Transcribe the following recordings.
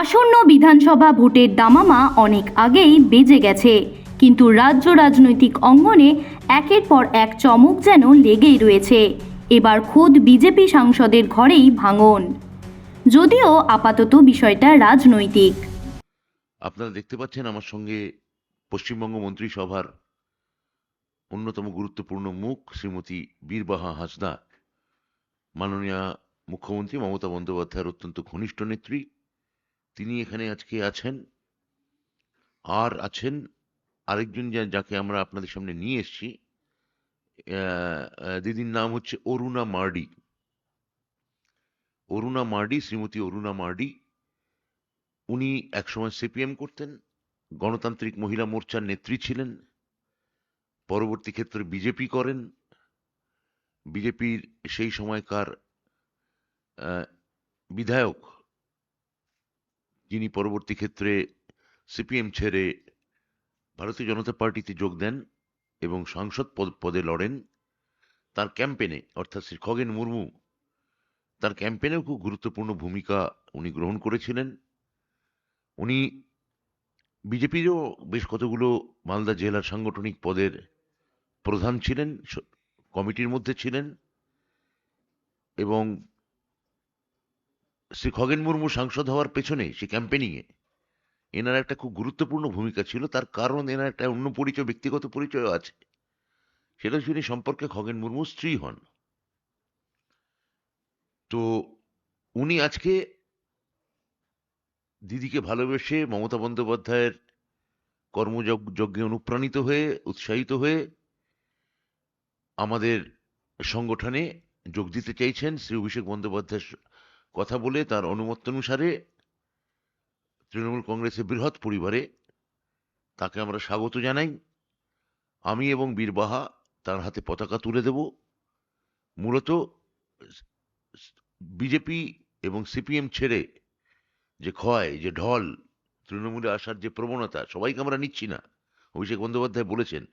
আসন্ন বিধানসভা ভোটের দামামা অনেক আগেই বেজে গেছে। কিন্তু রাজ্য রাজনৈতিক অঙ্গনে একের পর এক চমক যেন লেগেই রয়েছে। এবার খোদ বিজেপি সাংসদের ঘরেই ভাঙন। যদিও আপাতত বিষয়টা রাজনৈতিক। আপনারা দেখতে পাচ্ছেন আমার সঙ্গে পশ্চিমবঙ্গ মন্ত্রিসভার অন্যতম গুরুত্বপূর্ণ মুখ শ্রীমতী বীরবাহা হাসদা মাননীয় মুখ্যমন্ত্রী মমতা বন্দ্যোপাধ্যায়ের অত্যন্ত ঘনিষ্ঠ নেত্রী। তিনি এখানে আজকে আছেন, আর আছেন আরেকজন যাকে আমরা আপনাদের সামনে নিয়ে এসেছি দিদির নাম হচ্ছে অরুণা মার্ডি। অরুণা মার্ডি, শ্রীমতী অরুণা মার্ডি, উনি একসময় সিপিএম করতেন, গণতান্ত্রিক মহিলা মোর্চার নেত্রী ছিলেন, পরবর্তী ক্ষেত্রে বিজেপি করেন। বিজেপির সেই সময়কার বিধায়ক যিনি পরবর্তী ক্ষেত্রে সিপিএম ছেড়ে ভারতীয় জনতা পার্টিতে যোগ দেন এবং সাংসদ পদ- পদে লড়েন, তার ক্যাম্পেনে অর্থাৎ শ্রী খগেন মুর্মু, তার ক্যাম্পেনেও খুব গুরুত্বপূর্ণ ভূমিকা উনি গ্রহণ করেছিলেন। উনি বিজেপিরও বেশ কতগুলো মালদা জেলার সাংগঠনিক পদের প্রধান ছিলেন কমিটির মধ্যে ছিলেন এবং শ্রী খগেন মুর্মু সাংসদ হওয়ার পেছনে সে ক্যাম্পেনিংয়ে এনার একটা খুব গুরুত্বপূর্ণ ভূমিকা ছিল, তার কারণ এনার একটা অন্য পরিচয়, ব্যক্তিগত পরিচয়ও আছে। সেটা উনি সম্পর্কে খগেন মুর্মুর স্ত্রী হন। তো উনি আজকে দিদিকে ভালোবেসে মমতা বন্দ্যোপাধ্যায়ের কর্মযজ্ঞে অনুপ্রাণিত হয়ে, উৎসাহিত হয়ে আমাদের সংগঠনে যোগ দিতে চাইছেন শ্রী অভিষেক বন্দ্যোপাধ্যায়ের স- কথা বলে তার অনুমতানুসারে তৃণমূল কংগ্রেসের বৃহৎ পরিবারে তাকে আমরা স্বাগত জানাই। আমি এবং বীরবাহা তার হাতে পতাকা তুলে দেব। মূলত বিজেপি এবং সিপিএম ছেড়ে যে ক্ষয়, যে ঢল, তৃণমূলে আসার যে প্রবণতা, সবাইকে আমরা নিচ্ছি না। অভিষেক বন্দ্যোপাধ্যায় বলেছেন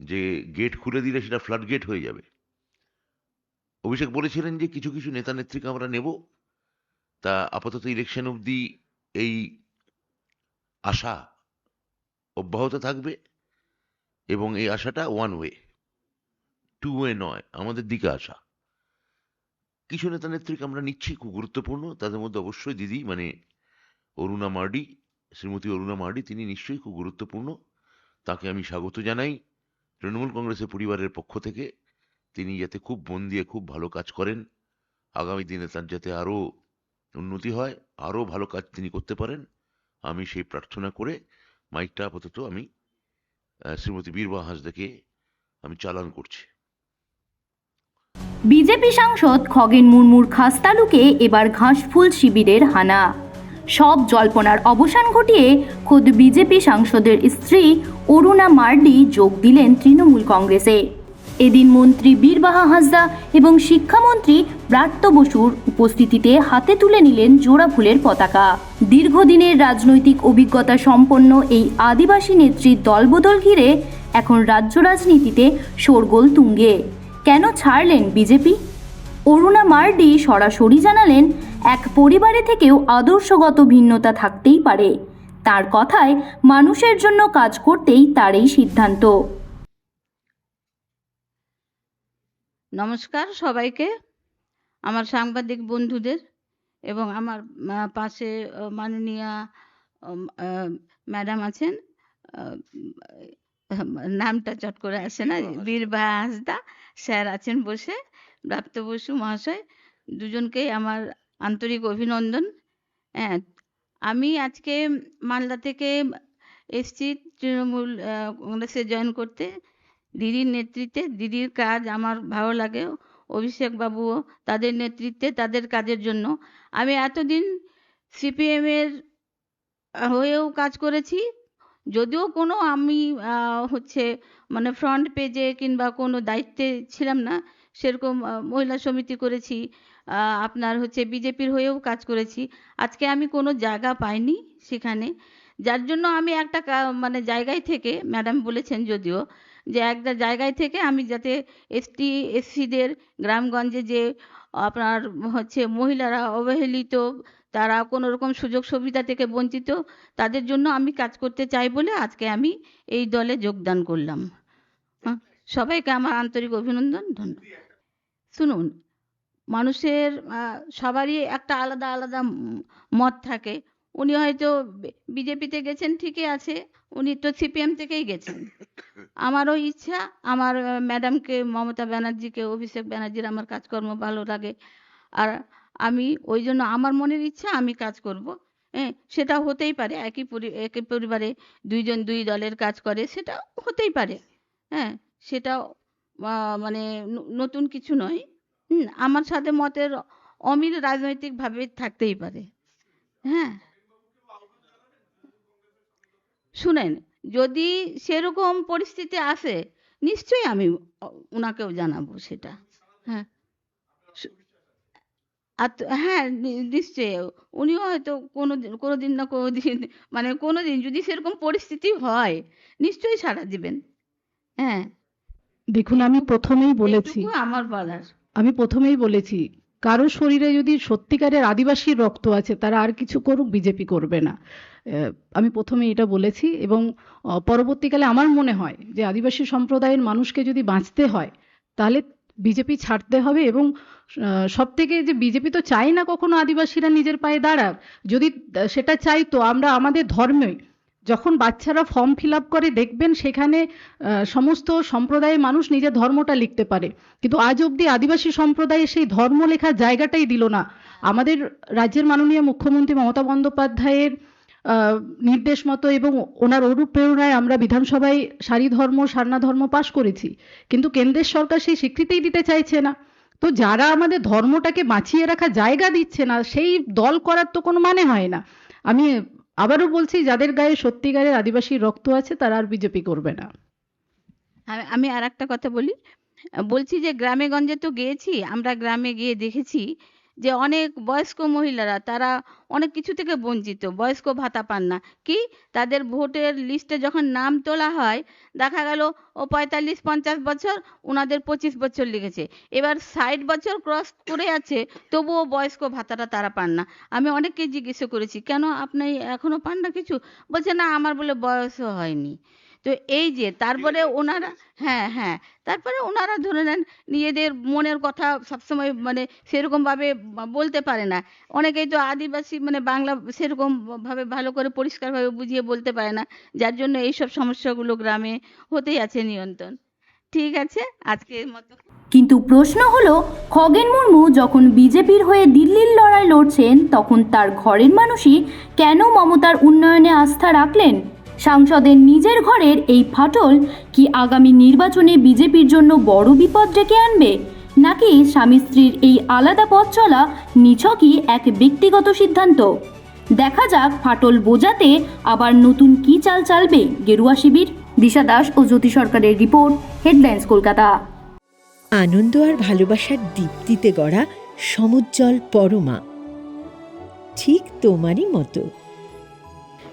যে গেট খুলে দিলে সেটা ফ্লাড গেট হয়ে যাবে। অভিষেক বলেছিলেন যে কিছু কিছু নেতা নেত্রীকে আমরা নেব। তা আপাতত ইলেকশন অবধি এই আশা অব্যাহত থাকবে এবং এই আশাটা ওয়ান ওয়ে টু ওয়ে নয়, আমাদের দিকে আসা কিছু নেতা নেত্রীকে আমরা নিচ্ছি খুব গুরুত্বপূর্ণ, তাদের মধ্যে অবশ্যই দিদি মানে অরুণা মার্ডি, শ্রীমতী অরুণা মার্ডি, তিনি নিশ্চয়ই খুব গুরুত্বপূর্ণ। তাকে আমি স্বাগত জানাই তৃণমূল কংগ্রেসের পরিবারের পক্ষ থেকে। তিনি যাতে খুব মন দিয়ে খুব ভালো কাজ করেন, আগামী দিনে তার যাতে আরও উন্নতি হয়, আরও ভালো কাজ তিনি করতে পারেন। আমি সেই প্রার্থনা করে মাইকটা আপাতত আমি শ্রীমতী বীরবা হাসদাকে আমি চালান করছি। বিজেপি সাংসদ খগেন মুর্মুর খাসতালুকে এবার ঘাসফুল শিবিরের হানা। সব জল্পনার অবসান ঘটিয়ে খোদ বিজেপি সাংসদের স্ত্রী অরুণা মার্ডি যোগ দিলেন তৃণমূল কংগ্রেসে। এদিন মন্ত্রী বীরবাহা হাসদা এবং শিক্ষামন্ত্রী ব্রাত্য বসুর উপস্থিতিতে হাতে তুলে নিলেন জোড়া ফুলের পতাকা। দীর্ঘদিনের রাজনৈতিক অভিজ্ঞতা সম্পন্ন এই আদিবাসী নেত্রীর দলবদল ঘিরে এখন রাজ্য রাজনীতিতে শোরগোল তুঙ্গে। কেন ছাড়লেন বিজেপি? অরুণা মার্ডি সরাসরি জানালেন, এক পরিবারে থেকেও আদর্শগত ভিন্নতা থাকতেই পারে। তার কথায় মানুষের জন্য কাজ করতেই তার এই সিদ্ধান্ত। নমস্কার সবাইকে আমার সাংবাদিক বন্ধুদের এবং আমার পাশে মাননীয়া ম্যাডাম আছেন নামটা চট করে আসে না বীরবা হাসদা স্যার আছেন বসে প্রাপ্ত বসু মহাশয় দুজনকেই আমার আন্তরিক অভিনন্দন। হ্যাঁ আমি আজকে মালদা থেকে এসছি তৃণমূল কংগ্রেসে জয়েন করতে। দিদির নেতৃত্বে, দিদির কাজ আমার ভালো লাগে। অভিষেক বাবুও তাদের নেতৃত্বে, তাদের কাজের জন্য। আমি এতদিন সিপিএমের হয়েও কাজ করেছি। যদিও কোনো আমি হচ্ছে মানে ফ্রন্ট পেজে কিংবা কোনো দায়িত্বে ছিলাম না, সেরকম মহিলা সমিতি করেছি আপনার হচ্ছে বিজেপির হয়েও কাজ করেছি। আজকে আমি কোনো জায়গা পাইনি সেখানে। যার জন্য আমি একটা মানে জায়গায় থেকে ম্যাডাম বলেছেন যদিও যে একটা জায়গায় থেকে আমি যাতে এসটি এসসিদের গ্রামগঞ্জে যে আপনার হচ্ছে মহিলারা অবহেলিত তারা কোনো রকম সুযোগ সুবিধা থেকে বঞ্চিত তাদের জন্য আমি কাজ করতে চাই বলে আজকে আমি এই দলে যোগদান করলাম। হ্যাঁ, সবাইকে আমার আন্তরিক অভিনন্দন ধন্যবাদ। শুনুন মানুষের সবারই একটা আলাদা আলাদা মত থাকে। উনি হয়তো বিজেপিতে গেছেন, ঠিকই আছে। উনি তো সিপিএম থেকেই গেছেন। আমারও ইচ্ছা, আমার ম্যাডামকে, মমতা ব্যানার্জিকে, অভিষেক ব্যানার্জির আমার কাজকর্ম ভালো লাগে। আর আমি, ওই জন্য আমার মনের ইচ্ছা, আমি কাজ করব। হ্যাঁ সেটা হতেই পারে, একই একই পরিবারে দুইজন দুই দলের কাজ করে, সেটা হতেই পারে। হ্যাঁ সেটা মানে নতুন কিছু নয়। হুম, আমার সাথে মতের অমিল রাজনৈতিকভাবে থাকতেই পারে। হ্যাঁ। শুনেন যদি সেরকম পরিস্থিতি আসে নিশ্চয়ই আমি ওনাকেও জানাব সেটা। হ্যাঁ। আর হ্যাঁ নিশ্চয়ই। উনিও হয়তো কোনো কোনো দিন না কোনো দিন মানে কোনো দিন যদি সেরকম পরিস্থিতি হয় নিশ্চয়ই সাড়া দিবেন। হ্যাঁ। দেখুন আমি প্রথমেই বলেছি আমার বলার। আমি প্রথমেই বলেছি কারও শরীরে যদি সত্যিকারের আদিবাসীর রক্ত আছে, তারা আর কিছু করুক, বিজেপি করবে না। আমি প্রথমে এটা বলেছি এবং পরবর্তীকালে আমার মনে হয় যে আদিবাসী সম্প্রদায়ের মানুষকে যদি বাঁচতে হয়, তাহলে বিজেপি ছাড়তে হবে এবং সব থেকে যে বিজেপি তো চাই না কখনো আদিবাসীরা নিজের পায়ে দাঁড়াক। যদি সেটা চাই তো আমরা আমাদের ধর্মে যখন বাচ্চারা ফর্ম ফিল করে, দেখবেন সেখানে সমস্ত সম্প্রদায়ের মানুষ নিজের ধর্মটা লিখতে পারে। কিন্তু আজ অবধি আদিবাসী সম্প্রদায়ে সেই ধর্ম লেখার জায়গাটাই দিল না। আমাদের রাজ্যের মাননীয় মুখ্যমন্ত্রী মমতা বন্দ্যোপাধ্যায়ের নির্দেশ মতো এবং ওনার অনুপ্রেরণায় আমরা বিধানসভায় সারি ধর্ম, সারনা ধর্ম পাশ করেছি। কিন্তু কেন্দ্রের সরকার সেই স্বীকৃতিই দিতে চাইছে না। তো যারা আমাদের ধর্মটাকে বাঁচিয়ে রাখার জায়গা দিচ্ছে না, সেই দল করার তো কোনো মানে হয় না। আমি আবারও বলছি, যাদের গায়ে সত্যিকারের আদিবাসী রক্ত আছে, তারা আর বিজেপি করবে না। আমি আর একটা কথা বলি। বলছি যে, গ্রামে গঞ্জে তো গিয়েছি, আমরা গ্রামে গিয়ে দেখেছি যে অনেক বয়স্ক মহিলারা, তারা অনেক কিছু থেকে বঞ্চিত, বয়স্ক ভাতা পান না। কি? তাদের ভোটের লিস্টে যখন নাম তোলা হয়, দেখা গেল ও পঁয়তাল্লিশ, পঞ্চাশ বছর ওনাদের পঁচিশ বছর লিখেছে এবার ষাট বছর ক্রস করে আছে, তবুও বয়স্ক ভাতাটা তারা পান না। আমি অনেককে জিজ্ঞেস করেছি, কেন আপনি এখনও পান না কিছু? বলছে, না, আমার বলে বয়সও হয়নি। তো এই যে তারপরে ওনারা হ্যাঁ হ্যাঁ তারপরে ওনারা ধরে নেন নিজেদের মনের কথা সবসময় মানে সেরকম ভাবে বলতে পারে না। অনেকেই তো আদিবাসী মানে বাংলা সেরকম ভাবে ভালো করে পরিষ্কারভাবে বুঝিয়ে বলতে পারে না, যার জন্য এইসব সমস্যাগুলো গ্রামে হতেই আছে নিয়ন্ত্রণ। ঠিক আছে, আজকের মতো। কিন্তু প্রশ্ন হলো, খগেন মুর্মু যখন বিজেপির হয়ে দিল্লির লড়াই লড়ছেন, তখন তার ঘরের মানুষই কেন মমতার উন্নয়নে আস্থা রাখলেন? সাংসদের নিজের ঘরের এই ফাটল কি আগামী নির্বাচনে বিজেপির জন্য বড় বিপদ ডেকে আনবে? নাকি স্বামী স্ত্রীর এই আলাদা পথ চলা নিছকই এক ব্যক্তিগত সিদ্ধান্ত? দেখা যাক ফাটল বোঝাতে আবার নতুন কি চাল চালবে গেরুয়া শিবির। দিশা দাস ও জ্যোতি সরকারের রিপোর্ট হেডলাইন্স কলকাতা। আনন্দ আর ভালোবাসার দীপ্তিতে গড়া সমুজ্জ্বল পরমা। ঠিক তোমারই মতো।